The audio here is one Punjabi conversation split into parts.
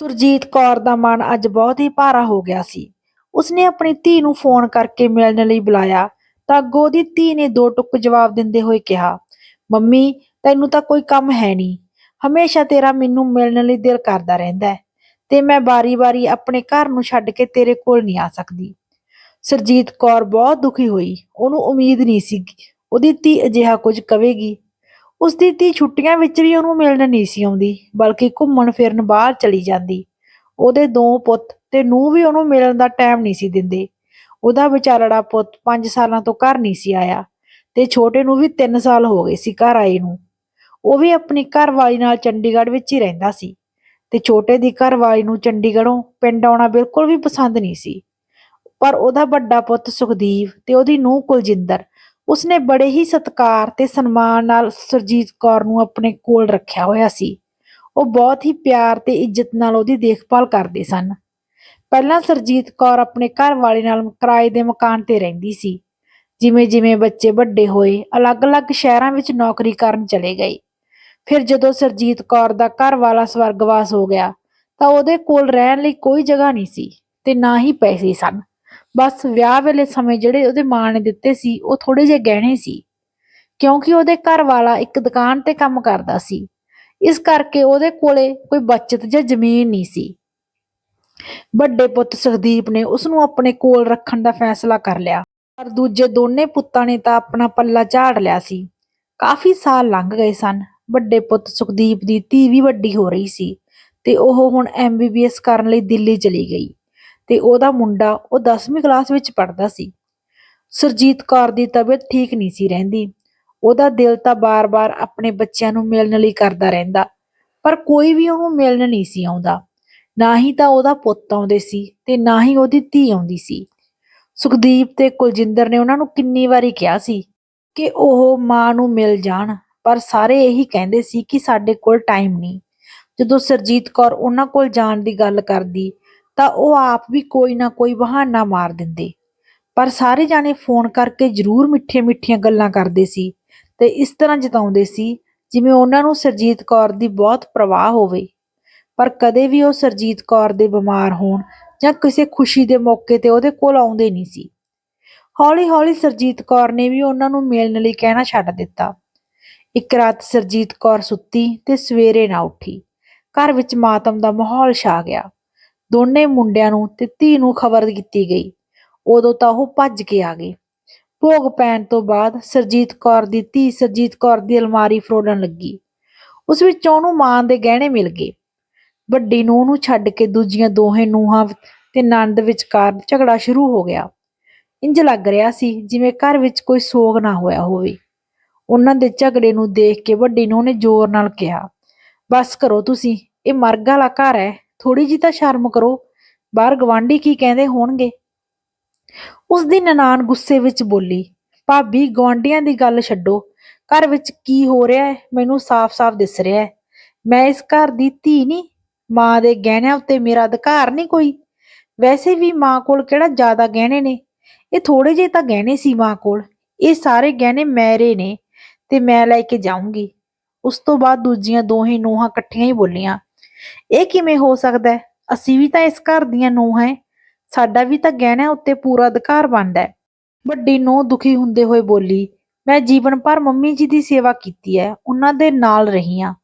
ਸੁਰਜੀਤ ਕੌਰ ਦਾ ਮਨ ਅੱਜ ਬਹੁਤ ਹੀ ਭਾਰਾ ਹੋ ਗਿਆ ਸੀ। ਉਸਨੇ ਆਪਣੀ ਧੀ ਨੂੰ ਫੋਨ ਕਰਕੇ ਮਿਲਣ ਲਈ ਬੁਲਾਇਆ ਤਾਂ ਅੱਗੋਂ ਉਹਦੀ ਧੀ ਨੇ ਦੋ ਟੁੱਕ ਜਵਾਬ ਦਿੰਦੇ ਹੋਏ ਕਿਹਾ, ਮੰਮੀ, ਤੈਨੂੰ ਤਾਂ ਕੋਈ ਕੰਮ ਹੈ ਨਹੀਂ। ਹਮੇਸ਼ਾ ਤੇਰਾ ਮੈਨੂੰ ਮਿਲਣ ਲਈ ਦਿਲ ਕਰਦਾ ਰਹਿੰਦਾ ਹੈ ਤੇ ਮੈਂ ਬਾਰੀ-ਬਾਰੀ ਆਪਣੇ ਘਰ ਨੂੰ ਛੱਡ ਕੇ ਤੇਰੇ ਕੋਲ ਨਹੀਂ ਆ ਸਕਦੀ ਸਰਜੀਤ ਕੌਰ ਬਹੁਤ ਦੁਖੀ ਹੋਈ। ਉਹਨੂੰ ਉਮੀਦ ਨਹੀਂ ਸੀ ਉਹਦੀ ਧੀ ਅਜਿਹਾ ਕੁਝ ਕਵੇਗੀ। ਉਸਦੀ ਧੀ ਛੁੱਟੀਆਂ ਵਿੱਚ ਵੀ ਉਹਨੂੰ ਮਿਲਣ ਨਹੀਂ ਸੀ ਆਉਂਦੀ, ਬਲਕਿ ਘੁੰਮਣ ਫਿਰਨ ਬਾਹਰ ਚਲੀ ਜਾਂਦੀ। ਉਹਦੇ ਦੋ ਪੁੱਤ ਤੇ ਨੂੰਹ ਵੀ ਉਹਨੂੰ ਮਿਲਣ ਦਾ ਟਾਈਮ ਨਹੀਂ ਸੀ ਦਿੰਦੇ। ਉਹਦਾ ਵਿਚਾਰੜਾ ਪੁੱਤ 5 ਸਾਲਾਂ ਤੋਂ ਘਰ ਨਹੀਂ ਸੀ ਆਇਆ ਤੇ ਛੋਟੇ ਨੂੰ ਵੀ 3 ਸਾਲ ਹੋ ਗਏ ਸੀ ਘਰ ਆਏ ਨੂੰ। ਉਹ ਵੀ ਆਪਣੀ ਘਰਵਾਲੀ ਨਾਲ ਚੰਡੀਗੜ੍ਹ ਵਿੱਚ ਹੀ ਰਹਿੰਦਾ ਸੀ ਤੇ ਛੋਟੇ ਦੀ ਘਰਵਾਲੀ ਨੂੰ ਚੰਡੀਗੜ੍ਹੋਂ ਪਿੰਡ ਆਉਣਾ ਬਿਲਕੁਲ ਵੀ ਪਸੰਦ ਨਹੀਂ ਸੀ। ਪਰ ਉਹਦਾ ਵੱਡਾ ਪੁੱਤ ਸੁਖਦੀਪ ਤੇ ਉਹਦੀ ਨੂੰਹ ਕੁਲਜਿੰਦਰ ਉਸਨੇ ਬੜੇ ਹੀ ਸਤਿਕਾਰ ਤੇ ਸਨਮਾਨ ਨਾਲ ਸੁਰਜੀਤ ਕੌਰ ਨੂੰ ਆਪਣੇ ਕੋਲ ਰੱਖਿਆ ਹੋਇਆ ਸੀ। ਉਹ ਬਹੁਤ ਹੀ ਪਿਆਰ ਤੇ ਇੱਜ਼ਤ ਨਾਲ ਉਹਦੀ ਦੇਖਭਾਲ ਕਰਦੇ ਸਨ। ਪਹਿਲਾਂ ਸਰਜੀਤ ਕੌਰ ਆਪਣੇ ਘਰ ਵਾਲੇ ਨਾਲ ਕਿਰਾਏ ਦੇ ਮਕਾਨ ਤੇ ਰਹਿੰਦੀ ਸੀ। ਜਿਵੇਂ ਜਿਵੇਂ ਬੱਚੇ ਵੱਡੇ ਹੋਏ, ਅਲੱਗ-ਅਲੱਗ ਸ਼ਹਿਰਾਂ ਵਿੱਚ ਨੌਕਰੀ ਕਰਨ ਚਲੇ ਗਏ। ਫਿਰ ਜਦੋਂ ਸਰਜੀਤ ਕੌਰ ਦਾ ਘਰ ਵਾਲਾ ਸਵਰਗਵਾਸ ਹੋ ਗਿਆ, ਤਾਂ ਉਹਦੇ ਕੋਲ ਰਹਿਣ ਲਈ ਕੋਈ ਜਗ੍ਹਾ ਨਹੀਂ ਸੀ ਤੇ ਨਾ ਹੀ ਪੈਸੇ ਸਨ। ਬਸ ਵਿਆਹ ਵੇਲੇ ਸਮੇਂ ਜਿਹੜੇ ਉਹਦੇ ਮਾਂ ਨੇ ਦਿੱਤੇ ਸੀ, ਉਹ ਥੋੜੇ ਜਿਹੇ ਗਹਿਣੇ ਸੀ। ਕਿਉਂਕਿ ਉਹਦੇ ਘਰ ਵਾਲਾ ਇੱਕ ਦੁਕਾਨ ਤੇ ਕੰਮ ਕਰਦਾ ਸੀ। ਇਸ ਕਰਕੇ ਉਹਦੇ ਕੋਲੇ ਕੋਈ ਬਚਤ ਜਾਂ ਜ਼ਮੀਨ ਨਹੀਂ ਸੀ। ਵੱਡੇ ਪੁੱਤ ਸੁਖਦੀਪ ਨੇ ਉਸ ਨੂੰ ਆਪਣੇ ਕੋਲ ਰੱਖਣ ਦਾ ਫੈਸਲਾ ਕਰ ਲਿਆ। ਪਰ ਦੂਜੇ ਦੋਨੇ ਪੁੱਤਾਂ ਨੇ ਤਾਂ ਆਪਣਾ ਪੱਲਾ ਝਾੜ ਲਿਆ ਸੀ। ਕਾਫੀ ਸਾਲ ਲੰਘ ਗਏ ਸਨ। ਵੱਡੇ ਪੁੱਤ ਸੁਖਦੀਪ ਦੀ ਧੀ ਵੀ ਵੱਡੀ ਹੋ ਰਹੀ ਸੀ ਤੇ ਉਹ ਹੁਣ ਐਮਬੀਬੀਐਸ ਕਰਨ ਲਈ ਦਿੱਲੀ ਚਲੀ ਗਈ। ਤੇ ਉਹਦਾ ਮੁੰਡਾ ਉਹ 10ਵੀਂ ਕਲਾਸ ਵਿੱਚ ਪੜ੍ਹਦਾ ਸੀ। ਸੁਰਜੀਤ ਕੌਰ ਦੀ ਤਬੀਅਤ ਠੀਕ ਨਹੀਂ ਸੀ ਰਹਿੰਦੀ। ਉਹਦਾ ਦਿਲ ਤਾਂ ਬਾਰ-ਬਾਰ ਆਪਣੇ ਬੱਚਿਆਂ ਨੂੰ ਮਿਲਣ ਲਈ ਕਰਦਾ ਰਹਿੰਦਾ, ਪਰ ਕੋਈ ਵੀ ਉਹਨੂੰ ਮਿਲਣ ਨਹੀਂ ਸੀ ਆਉਂਦਾ। ਨਾ ਹੀ ਤਾਂ ਉਹਦਾ ਪੁੱਤ ਆਉਂਦੇ ਸੀ ਤੇ ਨਾ ਹੀ ਉਹਦੀ ਧੀ ਆਉਂਦੀ ਸੀ। ਸੁਖਦੀਪ ਤੇ ਕੁਲਜਿੰਦਰ ਨੇ ਉਹਨਾਂ ਨੂੰ ਕਿੰਨੀ ਵਾਰੀ ਕਿਹਾ ਸੀ ਕਿ ਉਹ ਮਾਂ ਨੂੰ ਮਿਲ ਜਾਣ, ਪਰ ਸਾਰੇ ਇਹੀ ਕਹਿੰਦੇ ਸੀ ਕਿ ਸਾਡੇ ਕੋਲ ਟਾਈਮ ਨਹੀਂ। ਜਦੋਂ ਸਰਜੀਤ ਕੌਰ ਉਹਨਾਂ ਕੋਲ ਜਾਣ ਦੀ ਗੱਲ ਕਰਦੀ ਤਾਂ ਉਹ ਆਪ ਵੀ ਕੋਈ ਨਾ ਕੋਈ ਬਹਾਨਾ ਮਾਰ ਦਿੰਦੇ। ਪਰ ਸਾਰੇ ਜਾਣੇ ਫੋਨ ਕਰਕੇ ਜ਼ਰੂਰ ਮਿੱਠੀਆਂ-ਮਿੱਠੀਆਂ ਗੱਲਾਂ ਕਰਦੇ ਸੀ ਤੇ ਇਸ ਤਰ੍ਹਾਂ ਜਤਾਉਂਦੇ ਸੀ, ਜਿਵੇਂ ਉਹਨਾਂ ਨੂੰ ਸਰਜੀਤ ਕੌਰ ਦੀ ਬਹੁਤ ਪ੍ਰਵਾਹ ਹੋਵੇ। ਪਰ ਕਦੇ ਵੀ ਉਹ ਸਰਜੀਤ ਕੌਰ ਦੇ ਬਿਮਾਰ ਹੋਣ ਜਾਂ ਕਿਸੇ ਖੁਸ਼ੀ ਦੇ ਮੌਕੇ ਤੇ ਉਹਦੇ ਕੋਲ ਆਉਂਦੇ ਨਹੀਂ ਸੀ। ਹੌਲੀ-ਹੌਲੀ ਸਰਜੀਤ ਕੌਰ ਨੇ ਵੀ ਉਹਨਾਂ ਨੂੰ ਮਿਲਣ ਲਈ ਕਹਿਣਾ ਛੱਡ ਦਿੱਤਾ। ਇੱਕ ਰਾਤ ਸਰਜੀਤ ਕੌਰ ਸੁੱਤੀ ਤੇ ਸਵੇਰੇ ਨਾ ਉੱਠੀ। ਘਰ ਵਿੱਚ ਮਾਤਮ ਦਾ ਮਾਹੌਲ ਛਾ ਗਿਆ। ਦੋਨੇ ਮੁੰਡਿਆਂ ਨੂੰ ਤੇ ਧੀ ਨੂੰ ਖਬਰ ਕੀਤੀ ਗਈ। ਉਦੋਂ ਤਾਂ ਉਹ ਭੱਜ ਕੇ ਆ ਗਏ। ਭੋਗ ਪੈਣ ਤੋਂ ਬਾਅਦ ਸਰਜੀਤ ਕੌਰ ਦੀ ਧੀ ਸਰਜੀਤ ਕੌਰ ਦੀ ਅਲਮਾਰੀ ਫਰੋੜਨ ਲੱਗੀ। ਉਸ ਵਿੱਚੋਂ ਉਹਨੂੰ ਮਾਂ ਦੇ ਗਹਿਣੇ ਮਿਲ ਗਏ। ਵੱਡੀ ਨੂੰਹ ਨੂੰ ਛੱਡ ਕੇ ਦੂਜੀਆਂ ਦੋਹੇ ਨੂੰਹਾਂ ਤੇ ਨੰਦ ਵਿਚਕਾਰ ਝਗੜਾ ਸ਼ੁਰੂ ਹੋ ਗਿਆ। ਇੰਜ ਲੱਗ ਰਿਹਾ ਸੀ ਜਿਵੇਂ ਘਰ ਵਿੱਚ ਕੋਈ ਸੋਗ ਨਾ ਹੋਇਆ ਹੋਵੇ। ਉਹਨਾਂ ਦੇ ਝਗੜੇ ਨੂੰ ਦੇਖ ਕੇ ਵੱਡੀ ਨੂੰਹ ਨੇ ਜ਼ੋਰ ਨਾਲ ਕਿਹਾ, ਬਸ ਕਰੋ ਤੁਸੀਂ, ਇਹ ਮਰਗ ਵਾਲਾ ਘਰ ਹੈ। ਥੋੜੀ ਜੀ ਤਾਂ ਸ਼ਰਮ ਕਰੋ। ਬਾਹਰ ਗਵਾਂਢੀ ਕੀ ਕਹਿੰਦੇ ਹੋਣਗੇ? ਉਸ ਦੀ ਨਨਾਣ ਗੁੱਸੇ ਵਿੱਚ ਬੋਲੀ, ਭਾਬੀ ਗਵਾਂਢੀਆਂ ਦੀ ਗੱਲ ਛੱਡੋ। ਘਰ ਵਿੱਚ ਕੀ ਹੋ ਰਿਹਾ ਹੈ? ਮੈਨੂੰ ਸਾਫ਼-ਸਾਫ਼ ਦਿਸ ਰਿਹਾ ਹੈ। ਮੈਂ ਇਸ ਘਰ ਦੀ ਧੀ ਨਹੀਂ। ਮਾਂ ਦੇ ਗਹਿਣਿਆਂ ਉੱਤੇ ਮੇਰਾ ਅਧਿਕਾਰ ਨਹੀਂ ਕੋਈ। ਵੈਸੇ ਵੀ ਮਾਂ ਕੋਲ ਕਿਹੜਾ ਜ਼ਿਆਦਾ ਗਹਿਣੇ ਨੇ? ਇਹ ਥੋੜੇ ਜਿਹੇ ਤਾਂ ਗਹਿਣੇ ਸੀ ਮਾਂ ਕੋਲ। ਇਹ ਸਾਰੇ ਗਹਿਣੇ ਮੇਰੇ ਨੇ ਤੇ ਮੈਂ ਲੈ ਕੇ ਜਾਊਂਗੀ। ਉਸ ਤੋਂ ਬਾਅਦ ਦੂਜੀਆਂ ਦੋਹੇ ਨੂੰਹਾਂ ਇਕੱਠੀਆਂ ਹੀ ਬੋਲੀਆਂ। ਇਹ ਕਿਵੇਂ ਹੋ ਸਕਦਾ ਹੈ? ਅਸੀਂ ਵੀ ਤਾਂ ਇਸ ਘਰ ਦੀਆਂ ਨੂੰਹ ਹੈ। ਸਾਡਾ ਵੀ ਤਾਂ ਗਹਿਣਿਆਂ ਉੱਤੇ ਪੂਰਾ ਅਧਿਕਾਰ ਬਣਦਾ ਹੈ। ਵੱਡੀ ਨੂੰਹ ਦੁਖੀ ਹੁੰਦੇ ਹੋਏ ਬੋਲੀ, ਮੈਂ ਜੀਵਨ ਭਰ ਮੰਮੀ ਜੀ ਦੀ ਸੇਵਾ ਕੀਤੀ ਹੈ, ਉਹਨਾਂ ਦੇ ਨਾਲ ਰਹੀ ਹਾਂ।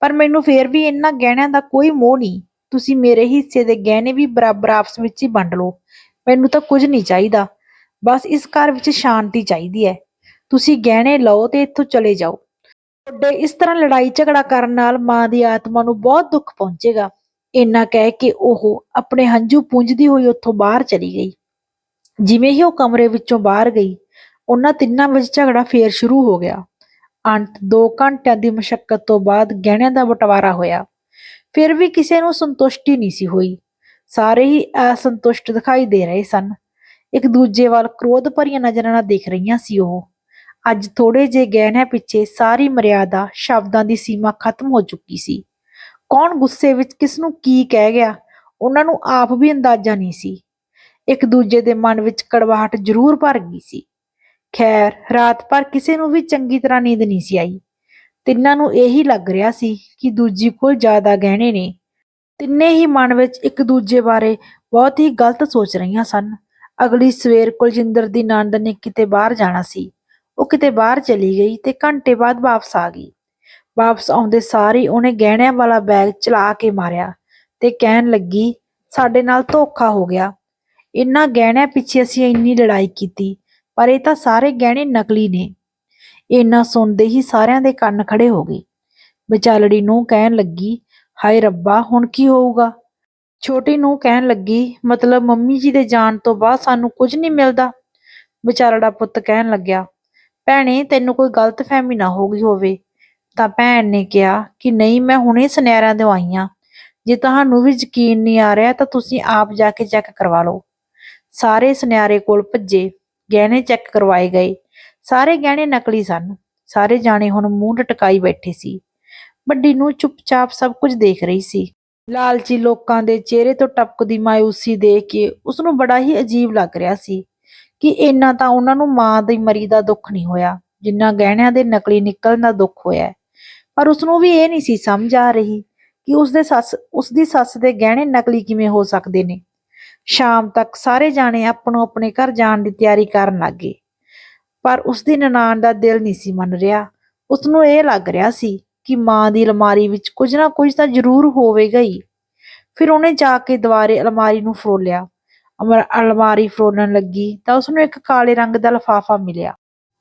ਪਰ ਮੈਨੂੰ ਫੇਰ ਵੀ ਇਹਨਾਂ ਗਹਿਣਿਆਂ ਦਾ ਕੋਈ ਮੋਹ ਨਹੀਂ। ਤੁਸੀਂ ਮੇਰੇ ਹਿੱਸੇ ਦੇ ਗਹਿਣੇ ਵੀ ਬਰਾਬਰ ਆਪਸ ਵਿੱਚ ਹੀ ਵੰਡ ਲਓ। ਮੈਨੂੰ ਤਾਂ ਕੁਝ ਨਹੀਂ ਚਾਹੀਦਾ। ਬਸ ਇਸ ਘਰ ਵਿੱਚ ਸ਼ਾਂਤੀ ਚਾਹੀਦੀ ਹੈ। ਤੁਸੀਂ ਗਹਿਣੇ ਲਓ ਤੇ ਇੱਥੋਂ ਚਲੇ ਜਾਓ। ਤੁਹਾਡੇ ਇਸ ਤਰ੍ਹਾਂ ਲੜਾਈ ਝਗੜਾ ਕਰਨ ਨਾਲ ਮਾਂ ਦੀ ਆਤਮਾ ਨੂੰ ਬਹੁਤ ਦੁੱਖ ਪਹੁੰਚੇਗਾ। ਇੰਨਾ ਕਹਿ ਕੇ ਉਹ ਆਪਣੇ ਹੰਝੂ ਪੂੰਝਦੀ ਹੋਈ ਉੱਥੋਂ ਬਾਹਰ ਚਲੀ ਗਈ। ਜਿਵੇਂ ਹੀ ਉਹ ਕਮਰੇ ਵਿੱਚੋਂ ਬਾਹਰ ਗਈ, ਉਹਨਾਂ ਤਿੰਨਾਂ ਵਿੱਚ ਝਗੜਾ ਫੇਰ ਸ਼ੁਰੂ ਹੋ ਗਿਆ। ਅੰਤ 2 ਘੰਟਿਆਂ ਦੀ ਮੁਸ਼ਕਲ ਤੋਂ ਬਾਅਦ ਗਹਿਣਿਆਂ ਦਾ ਬਟਵਾਰਾ ਹੋਇਆ। ਫਿਰ ਵੀ ਕਿਸੇ ਨੂੰ ਸੰਤੁਸ਼ਟੀ ਨਹੀਂ ਸੀ ਹੋਈ। ਸਾਰੇ ਹੀ ਅਸੰਤੁਸ਼ਟ ਦਿਖਾਈ ਦੇ ਰਹੇ ਸਨ। ਇੱਕ ਦੂਜੇ ਵੱਲ ਕ੍ਰੋਧ ਭਰੀਆਂ ਨਜ਼ਰਾਂ ਨਾਲ ਦੇਖ ਰਹੀਆਂ ਸੀ ਉਹ। ਅੱਜ ਥੋੜੇ ਜੇ ਗਹਿਣਿਆਂ ਪਿੱਛੇ ਸਾਰੀ ਮਰਿਆਦਾ ਸ਼ਬਦਾਂ ਦੀ ਸੀਮਾ ਖਤਮ ਹੋ ਚੁੱਕੀ ਸੀ। ਕੌਣ ਗੁੱਸੇ ਵਿੱਚ ਕਿਸ ਨੂੰ ਕੀ ਕਹਿ ਗਿਆ, ਉਹਨਾਂ ਨੂੰ ਆਪ ਵੀ ਅੰਦਾਜ਼ਾ ਨਹੀਂ ਸੀ। ਇੱਕ ਦੂਜੇ ਦੇ ਮਨ ਵਿੱਚ ਕੜਵਾਹਟ ਜ਼ਰੂਰ ਭਰ ਗਈ ਸੀ। ਖੈਰ, ਰਾਤ ਭਰ ਕਿਸੇ ਨੂੰ ਵੀ ਚੰਗੀ ਤਰ੍ਹਾਂ ਨੀਂਦ ਨਹੀਂ ਸੀ ਆਈ। ਤਿੰਨਾਂ ਨੂੰ ਇਹੀ ਲੱਗ ਰਿਹਾ ਸੀ ਕਿ ਦੂਜੀ ਕੋਲ ਜ਼ਿਆਦਾ ਗਹਿਣੇ ਨੇ। ਤਿੰਨੇ ਹੀ ਮਨ ਵਿੱਚ ਇੱਕ ਦੂਜੇ ਬਾਰੇ ਬਹੁਤ ਹੀ ਗਲਤ ਸੋਚ ਰਹੀਆਂ ਸਨ। ਅਗਲੀ ਸਵੇਰ ਕੁਲਜਿੰਦਰ ਦੀ ਨਣਦ ਨੇ ਕਿਤੇ ਬਾਹਰ ਜਾਣਾ ਸੀ। ਉਹ ਕਿਤੇ ਬਾਹਰ ਚਲੀ ਗਈ ਤੇ ਘੰਟੇ ਬਾਅਦ ਵਾਪਸ ਆ ਗਈ। ਵਾਪਸ ਆਉਂਦੇ ਸਾਰ ਹੀ ਉਹਨੇ ਗਹਿਣਿਆਂ ਵਾਲਾ ਬੈਗ ਚਲਾ ਕੇ ਮਾਰਿਆ ਤੇ ਕਹਿਣ ਲੱਗੀ, ਸਾਡੇ ਨਾਲ ਧੋਖਾ ਹੋ ਗਿਆ। ਇਨ੍ਹਾਂ ਗਹਿਣਿਆਂ ਪਿੱਛੇ ਅਸੀਂ ਇੰਨੀ ਲੜਾਈ ਕੀਤੀ, ਪਰ ਇਹ ਤਾਂ ਸਾਰੇ ਗਹਿਣੇ ਨਕਲੀ ਨੇ ਇੰਨਾ ਸੁਣਦੇ ਹੀ ਸਾਰਿਆਂ ਦੇ ਕੰਨ ਖੜੇ ਹੋ ਗਏ। ਵਿਚਾਲੜੀ ਨੂੰ ਕਹਿਣ ਲੱਗੀ, ਹਾਏ ਰੱਬਾ, ਹੁਣ ਕੀ ਹੋਊਗਾ ਛੋਟੀ ਨੂੰ ਕਹਿਣ ਲੱਗੀ, ਮਤਲਬ ਮੰਮੀ ਜੀ ਦੇ ਜਾਣ ਤੋਂ ਬਾਅਦ ਸਾਨੂੰ ਕੁਝ ਨਹੀਂ ਮਿਲਦਾ ਵਿਚਾਲੜਾ ਪੁੱਤ ਕਹਿਣ ਲੱਗਿਆ ਭੈਣੇ, ਤੈਨੂੰ ਕੋਈ ਗਲਤਫਹਿਮੀ ਨਾ ਹੋ ਗਈ ਹੋਵੇ। ਤਾਂ ਭੈਣ ਨੇ ਕਿਹਾ ਕਿ ਨਹੀਂ, ਮੈਂ ਹੁਣੇ ਸੁਨਿਆਰਾਂ ਦੇ ਆਈ ਆਂ। ਜੇ ਤੁਹਾਨੂੰ ਵੀ ਯਕੀਨ ਨਹੀਂ ਆ ਰਿਹਾ, ਤਾਂ ਤੁਸੀਂ ਆਪ ਜਾ ਕੇ ਚੈੱਕ ਕਰਵਾ ਲਓ। ਸਾਰੇ ਸੁਨਿਆਰੇ ਕੋਲ ਭੱਜੇ, ਗਹਿਣੇ ਚੈੱਕ ਕਰਵਾਏ ਗਏ। ਸਾਰੇ ਗਹਿਣੇ ਨਕਲੀ ਸਨ। ਸਾਰੇ ਜਾਣੇ ਹੁਣ ਮੂੰਹ ਟਟਕਾਈ ਬੈਠੇ ਸੀ। ਵੱਡੀ ਨੂੰ ਚੁੱਪਚਾਪ ਸਭ ਕੁਝ ਦੇਖ ਰਹੀ ਸੀ। ਲਾਲਚੀ ਲੋਕਾਂ ਦੇ ਚਿਹਰੇ ਤੋਂ ਟਪਕਦੀ ਮਾਇੂਸੀ ਦੇਖ ਕੇ ਉਸ ਨੂੰ ਬੜਾ ਹੀ ਅਜੀਬ ਲੱਗ ਰਿਹਾ ਸੀ। ਕਿ ਇੰਨਾ ਤਾਂ ਉਹਨਾਂ ਨੂੰ ਮਾਂ ਦੀ ਮਰੀ ਦਾ ਦੁੱਖ ਨਹੀਂ ਹੋਇਆ, ਜਿੰਨਾ ਗਹਿਣਿਆਂ ਦੇ ਨਕਲੀ ਨਿਕਲਣ ਦਾ ਦੁੱਖ ਹੋਇਆ ਪਰ ਉਸ ਨੂੰ ਵੀ ਇਹ ਨਹੀਂ ਸੀ ਸਮਝ ਆ ਰਹੀ ਕਿ ਉਸ ਦੇ ਸੱਸ ਉਸ ਦੀ ਸੱਸ ਦੇ ਗਹਿਣੇ ਨਕਲੀ ਕਿਵੇਂ ਹੋ ਸਕਦੇ ਨੇ। ਸ਼ਾਮ ਤੱਕ ਸਾਰੇ ਜਾਣੇ ਆਪਣੋ ਆਪਣੇ ਘਰ ਜਾਣ ਦੀ ਤਿਆਰੀ ਕਰਨ ਲੱਗੇ ਪਰ ਉਸ ਦੀ ਨਨਾਣ ਦਾ ਦਿਲ ਨਹੀਂ ਸੀ ਮੰਨ ਰਿਹਾ। ਉਸ ਨੂੰ ਇਹ ਲੱਗ ਰਿਹਾ ਸੀ ਕਿ ਮਾਂ ਦੀ ਅਲਮਾਰੀ ਵਿੱਚ ਕੁਝ ਨਾ ਕੁਝ ਤਾਂ ਜ਼ਰੂਰ ਹੋਵੇਗਾ ਹੀ। ਫਿਰ ਉਹਨੇ ਜਾ ਕੇ ਦੁਬਾਰੇ ਅਲਮਾਰੀ ਨੂੰ ਫਰੋਲਿਆ। ਅਲਮਾਰੀ ਫਰੋਲਣ ਲੱਗੀ ਤਾਂ ਉਸ ਨੂੰ ਇੱਕ ਕਾਲੇ ਰੰਗ ਦਾ ਲਿਫਾਫਾ ਮਿਲਿਆ।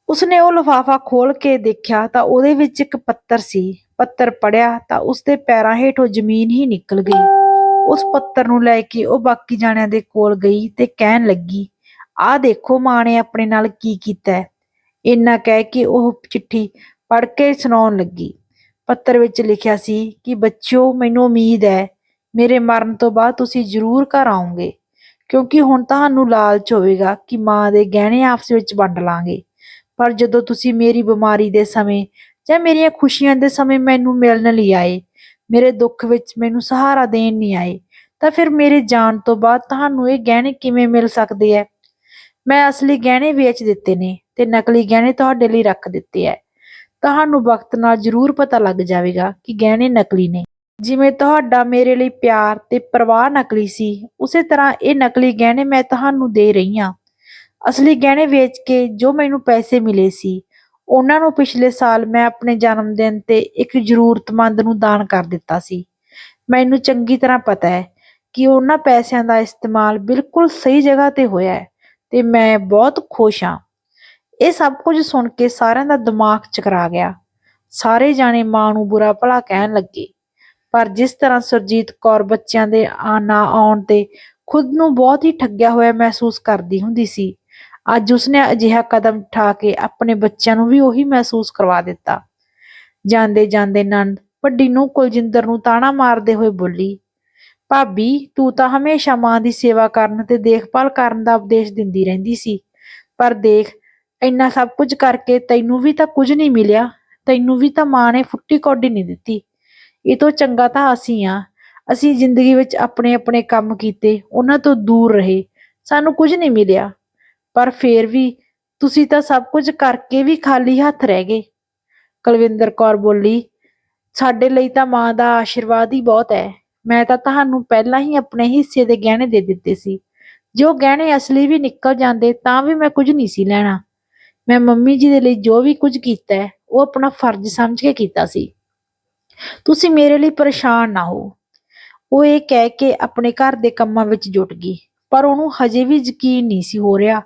ਉਸਨੇ ਉਹ ਲਿਫਾਫਾ ਖੋਲ ਕੇ ਦੇਖਿਆ ਤਾਂ ਉਹਦੇ ਵਿੱਚ ਇੱਕ ਪੱਤਰ ਸੀ। ਪੱਤਰ ਪੜਿਆ ਤਾਂ ਉਸਦੇ ਪੈਰਾਂ ਹੇਠੋਂ ਜ਼ਮੀਨ ਹੀ ਨਿਕਲ ਗਈ। ਉਸ ਪੱਤਰ ਨੂੰ ਲੈ ਕੇ ਉਹ ਬਾਕੀ ਜਾਣਿਆਂ ਦੇ ਕੋਲ ਗਈ ਤੇ ਕਹਿਣ ਲੱਗੀ, ਆਹ ਦੇਖੋ ਮਾਂ ਨੇ ਆਪਣੇ ਨਾਲ ਕੀ ਕੀਤਾ ਹੈ। ਇੰਨਾ ਕਹਿ ਕੇ ਉਹ ਚਿੱਠੀ ਪੜ੍ਹ ਕੇ ਸੁਣਾਉਣ ਲੱਗੀ। ਪੱਤਰ ਵਿੱਚ ਲਿਖਿਆ ਸੀ ਕਿ, ਬੱਚਿਓ, ਮੈਨੂੰ ਉਮੀਦ ਹੈ, ਮੇਰੇ ਮਰਨ ਤੋਂ ਬਾਅਦ ਤੁਸੀਂ ਜ਼ਰੂਰ ਘਰ ਆਉਂਗੇ ਕਿਉਂਕਿ ਹੁਣ ਤੁਹਾਨੂੰ ਲਾਲਚ ਹੋਵੇਗਾ ਕਿ ਮਾਂ ਦੇ ਗਹਿਣੇ ਆਪਸ ਵਿੱਚ ਵੰਡ ਲਾਂਗੇ। ਪਰ ਜਦੋਂ ਤੁਸੀਂ ਮੇਰੀ ਬਿਮਾਰੀ ਦੇ ਸਮੇਂ ਜਾਂ ਮੇਰੀਆਂ ਖੁਸ਼ੀਆਂ ਦੇ ਸਮੇਂ ਮੈਨੂੰ ਮਿਲਣ ਲਈ ਆਏ, ਮੇਰੇ ਦੁੱਖ ਵਿੱਚ ਮੈਨੂੰ ਸਹਾਰਾ ਦੇਣ ਨਹੀਂ ਆਏ, ਤਾਂ ਫਿਰ ਮੇਰੇ ਜਾਣ ਤੋਂ ਬਾਅਦ ਤੁਹਾਨੂੰ ਇਹ ਗਹਿਣੇ ਕਿਵੇਂ ਮਿਲ ਸਕਦੇ ਹੈ ਮੈਂ ਅਸਲੀ ਗਹਿਣੇ ਵੇਚ ਦਿੱਤੇ ਨੇ ਤੇ ਨਕਲੀ ਗਹਿਣੇ ਤੁਹਾਡੇ ਲਈ ਰੱਖ ਦਿੱਤੇ ਹੈ ਤੁਹਾਨੂੰ ਵਕਤ ਨਾਲ ਜ਼ਰੂਰ ਪਤਾ ਲੱਗ ਜਾਵੇਗਾ ਕਿ ਗਹਿਣੇ ਨਕਲੀ ਨੇ। ਜਿਵੇਂ ਤੁਹਾਡਾ ਮੇਰੇ ਲਈ ਪਿਆਰ ਤੇ ਪਰਵਾਹ ਨਕਲੀ ਸੀ, ਉਸੇ ਤਰ੍ਹਾਂ ਇਹ ਨਕਲੀ ਗਹਿਣੇ ਮੈਂ ਤੁਹਾਨੂੰ ਦੇ ਰਹੀ ਹਾਂ। ਅਸਲੀ ਗਹਿਣੇ ਵੇਚ ਕੇ ਜੋ ਮੈਨੂੰ ਪੈਸੇ ਮਿਲੇ ਸੀ, ਉਹਨਾਂ ਨੂੰ ਪਿਛਲੇ ਸਾਲ ਮੈਂ ਆਪਣੇ ਜਨਮ ਦਿਨ ਤੇ ਇੱਕ ਜ਼ਰੂਰਤਮੰਦ ਨੂੰ ਦਾਨ ਕਰ ਦਿੱਤਾ ਸੀ। ਮੈਨੂੰ ਚੰਗੀ ਤਰ੍ਹਾਂ ਪਤਾ ਹੈ ਕਿ ਉਹਨਾਂ ਪੈਸਿਆਂ ਦਾ ਇਸਤੇਮਾਲ ਬਿਲਕੁਲ ਸਹੀ ਜਗ੍ਹਾ ਤੇ ਹੋਇਆ ਹੈ ਤੇ ਮੈਂ ਬਹੁਤ ਖੁਸ਼ ਹਾਂ। ਇਹ ਸਭ ਕੁਝ ਸੁਣ ਕੇ ਸਾਰਿਆਂ ਦਾ ਦਿਮਾਗ ਚਕਰਾ ਗਿਆ। ਸਾਰੇ ਜਾਣੇ ਮਾਂ ਨੂੰ ਬੁਰਾ ਭਲਾ ਕਹਿਣ ਲੱਗੇ। ਪਰ ਜਿਸ ਤਰ੍ਹਾਂ ਸੁਰਜੀਤ ਕੌਰ ਬੱਚਿਆਂ ਦੇ ਆ ਨਾ ਆਉਣ ਤੇ ਖੁਦ ਨੂੰ ਬਹੁਤ ਹੀ ਠੱਗਿਆ ਹੋਇਆ ਮਹਿਸੂਸ ਕਰਦੀ ਹੁੰਦੀ ਸੀ, ਅੱਜ ਉਸਨੇ ਅਜਿਹਾ ਕਦਮ ਉਠਾ ਕੇ ਆਪਣੇ ਬੱਚਿਆਂ ਨੂੰ ਵੀ ਉਹੀ ਮਹਿਸੂਸ ਕਰਵਾ ਦਿੱਤਾ। ਜਾਂਦੇ ਜਾਂਦੇ ਨੰਦ ਵੱਡੀ ਨੂੰ ਕੁਲਜਿੰਦਰ ਨੂੰ ਤਾਣਾ ਮਾਰਦੇ ਹੋਏ ਬੋਲੀ, ਭਾਬੀ, ਤੂੰ ਤਾਂ ਹਮੇਸ਼ਾ ਮਾਂ ਦੀ ਸੇਵਾ ਕਰਨ ਤੇ ਦੇਖਭਾਲ ਕਰਨ ਦਾ ਉਪਦੇਸ਼ ਦਿੰਦੀ ਰਹਿੰਦੀ ਸੀ, ਪਰ ਦੇਖ, ਇੰਨਾ ਸਭ ਕੁਝ ਕਰਕੇ ਤੈਨੂੰ ਵੀ ਤਾਂ ਕੁਝ ਨਹੀਂ ਮਿਲਿਆ, ਤੈਨੂੰ ਵੀ ਤਾਂ ਮਾਂ ਨੇ ਫੁੱਟੀ ਕੌਡੀ ਨਹੀਂ ਦਿੱਤੀ। ਇਹ ਤੋਂ ਚੰਗਾ ਤਾਂ ਅਸੀਂ ਆ। ਅਸੀਂ ਜ਼ਿੰਦਗੀ ਵਿੱਚ ਆਪਣੇ ਆਪਣੇ ਕੰਮ ਕੀਤੇ, ਉਹਨਾਂ ਤੋਂ ਦੂਰ ਰਹੇ। ਸਾਨੂੰ ਕੁਝ ਨਹੀਂ ਮਿਲਿਆ। ਪਰ ਫੇਰ ਵੀ ਤੁਸੀਂ ਤਾਂ ਸਭ ਕੁਝ ਕਰਕੇ ਵੀ ਖਾਲੀ ਹੱਥ ਰਹਿ ਗਏ। ਕੁਲਵਿੰਦਰ ਕੌਰ ਬੋਲੀ, ਸਾਡੇ ਲਈ ਤਾਂ ਮਾਂ ਦਾ ਆਸ਼ੀਰਵਾਦ ਹੀ ਬਹੁਤ ਹੈ। ਮੈਂ ਤਾਂ ਤੁਹਾਨੂੰ ਪਹਿਲਾਂ ਹੀ ਆਪਣੇ ਹਿੱਸੇ ਦੇ ਗਹਿਣੇ ਦੇ ਦਿੱਤੇ ਸੀ। ਜੋ ਗਹਿਣੇ ਅਸਲੀ ਵੀ ਨਿਕਲ ਜਾਂਦੇ, ਤਾਂ ਵੀ ਮੈਂ ਕੁਝ ਨਹੀਂ ਸੀ ਲੈਣਾ। ਮੈਂ ਮੰਮੀ ਜੀ ਦੇ ਲਈ ਜੋ ਵੀ ਕੁਝ ਕੀਤਾ ਉਹ ਆਪਣਾ ਫਰਜ਼ ਸਮਝ ਕੇ ਕੀਤਾ ਸੀ। ਤੁਸੀਂ ਮੇਰੇ ਲਈ ਪਰੇਸ਼ਾਨ ਨਾ ਹੋ। ਉਹ ਇਹ ਕਹਿ ਕੇ ਆਪਣੇ ਘਰ ਦੇ ਕੰਮਾਂ ਵਿੱਚ ਜੁਟ ਗਈ, ਪਰ ਉਹਨੂੰ ਹਜੇ ਵੀ ਯਕੀਨ ਨਹੀਂ ਸੀ ਹੋ ਰਿਹਾ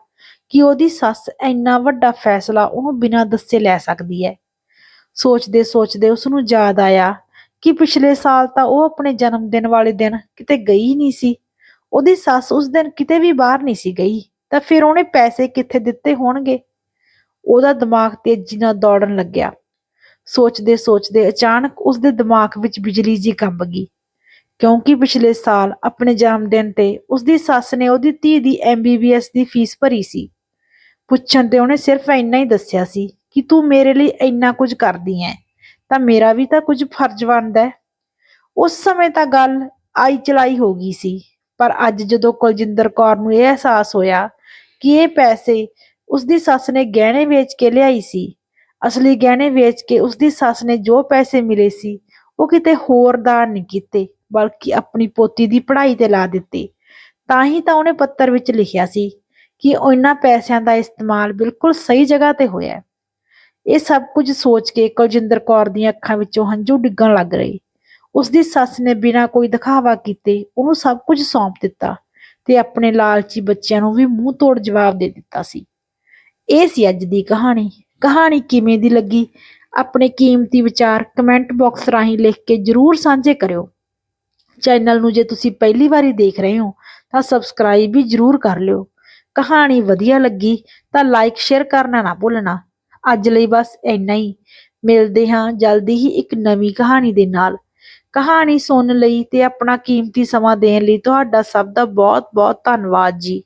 ਕਿ ਉਹਦੀ ਸੱਸ ਇੰਨਾ ਵੱਡਾ ਫੈਸਲਾ ਉਹਨੂੰ ਬਿਨਾਂ ਦੱਸੇ ਲੈ ਸਕਦੀ ਹੈ। ਸੋਚਦੇ ਸੋਚਦੇ ਉਸ ਨੂੰ ਯਾਦ ਆਇਆ ਕਿ ਪਿਛਲੇ ਸਾਲ ਤਾਂ ਉਹ ਆਪਣੇ ਜਨਮ ਦਿਨ ਵਾਲੇ ਦਿਨ ਕਿਤੇ ਗਈ ਨਹੀਂ ਸੀ। ਉਹਦੀ ਸੱਸ ਉਸ ਦਿਨ ਕਿਤੇ ਵੀ ਬਾਹਰ ਨਹੀਂ ਸੀ ਗਈ, ਤਾਂ ਫਿਰ ਉਹਨੇ ਪੈਸੇ ਕਿੱਥੇ ਦਿੱਤੇ ਹੋਣਗੇ? ਉਹਦਾ ਦਿਮਾਗ ਤੇਜ਼ੀ ਨਾਲ ਦੌੜਨ ਲੱਗਿਆ। ਸੋਚਦੇ ਸੋਚਦੇ ਅਚਾਨਕ ਉਸ ਦੇ ਦਿਮਾਗ ਵਿੱਚ ਬਿਜਲੀ ਜੀ ਕੰਬ ਗਈ। ਕਿਉਂਕਿ ਪਿਛਲੇ ਸਾਲ ਆਪਣੇ ਜਨਮ ਦਿਨ ਤੇ ਉਸ ਦੀ ਸੱਸ ਨੇ ਉਹਦੀ ਧੀ ਦੀ ਐਮਬੀਬੀਐਸ ਦੀ ਫੀਸ ਭਰੀ ਸੀ। ਪੁੱਛਣ ਤੇ ਉਹਨੇ ਸਿਰਫ ਇੰਨਾ ਹੀ ਦੱਸਿਆ ਸੀ ਕਿ ਤੂੰ ਮੇਰੇ ਲਈ ਇੰਨਾ ਕੁਝ ਕਰਦੀ ਐ ਤਾਂ ਮੇਰਾ ਵੀ ਤਾਂ ਕੁਝ ਫਰਜ਼ ਬਣਦਾ ਉਸ ਸਮੇਂ ਤਾਂ ਗੱਲ ਆਈ ਚਲਾਈ ਹੋ ਗਈ ਸੀ, ਪਰ ਅੱਜ ਜਦੋਂ ਕੁਲਜਿੰਦਰ ਕੌਰ ਨੂੰ ਇਹ ਅਹਿਸਾਸ ਹੋਇਆ ਕਿ ਇਹ ਪੈਸੇ ਉਸ ਦੀ ਸੱਸ ਨੇ ਗਹਿਣੇ ਵੇਚ ਕੇ ਲਿਆਈ ਸੀ ਅਸਲੀ ਗਹਿਣੇ ਵੇਚ ਕੇ ਉਸਦੀ ਸੱਸ ਨੇ ਜੋ ਪੈਸੇ ਮਿਲੇ ਸੀ, ਉਹ ਕਿਤੇ ਹੋਰ ਦਾਨ ਨਹੀਂ ਕੀਤੇ, ਬਲਕਿ ਆਪਣੀ ਪੋਤੀ ਦੀ ਪੜ੍ਹਾਈ ਤੇ ਲਾ ਦਿੱਤੇ। ਤਾਂ ਹੀ ਤਾਂ ਉਹਨੇ ਪੱਤਰ ਵਿੱਚ ਲਿਖਿਆ ਸੀ ਕਿ ਉਹਨਾਂ ਪੈਸਿਆਂ ਦਾ ਇਸਤੇਮਾਲ ਬਿਲਕੁਲ ਸਹੀ ਜਗ੍ਹਾ ਤੇ ਹੋਇਆ ਇਹ ਸਭ ਕੁਝ ਸੋਚ ਕੇ ਕੁਲਜਿੰਦਰ ਕੌਰ ਦੀਆਂ ਅੱਖਾਂ ਵਿੱਚੋਂ ਹੰਝੂ ਡਿੱਗਣ ਲੱਗ ਰਹੇ। ਉਸ ਦੀ ਸੱਸ ਨੇ ਬਿਨਾਂ ਕੋਈ ਦਿਖਾਵਾ ਕੀਤੇ ਉਹਨੂੰ ਸਭ ਕੁਝ ਸੌਂਪ ਦਿੱਤਾ ਤੇ ਆਪਣੇ ਲਾਲਚੀ ਬੱਚਿਆਂ ਨੂੰ ਵੀ ਮੂੰਹ ਤੋੜ ਜਵਾਬ ਦੇ ਦਿੱਤਾ ਸੀ। ਇਹ ਸੀ ਅੱਜ ਦੀ ਕਹਾਣੀ। ਕਹਾਣੀ ਕਿਵੇਂ ਦੀ ਲੱਗੀ? ਆਪਣੇ ਕੀਮਤੀ ਵਿਚਾਰ ਕਮੈਂਟ ਬਾਕਸ ਰਾਹੀਂ ਲਿਖ ਕੇ ਜਰੂਰ ਸਾਂਝੇ ਕਰਿਓ। ਚੈਨਲ ਨੂੰ ਜੇ ਤੁਸੀਂ ਪਹਿਲੀ ਵਾਰੀ ਦੇਖ ਰਹੇ ਹੋ, ਤਾਂ ਸਬਸਕ੍ਰਾਈਬ ਵੀ ਜਰੂਰ ਕਰ ਲਿਓ। ਕਹਾਣੀ ਵਧੀਆ ਲੱਗੀ ਤਾਂ ਲਾਈਕ ਸ਼ੇਅਰ ਕਰਨਾ ਨਾ ਭੁੱਲਣਾ। ਅੱਜ ਲਈ ਬਸ ਇੰਨਾ ਹੀ। ਮਿਲਦੇ ਹਾਂ ਜਲਦੀ ਹੀ ਇੱਕ ਨਵੀਂ ਕਹਾਣੀ ਦੇ ਨਾਲ। ਕਹਾਣੀ ਸੁਣਨ ਲਈ ਤੇ ਆਪਣਾ ਕੀਮਤੀ ਸਮਾਂ ਦੇਣ ਲਈ ਤੁਹਾਡਾ ਸਭ ਦਾ ਬਹੁਤ ਬਹੁਤ ਧੰਨਵਾਦ ਜੀ।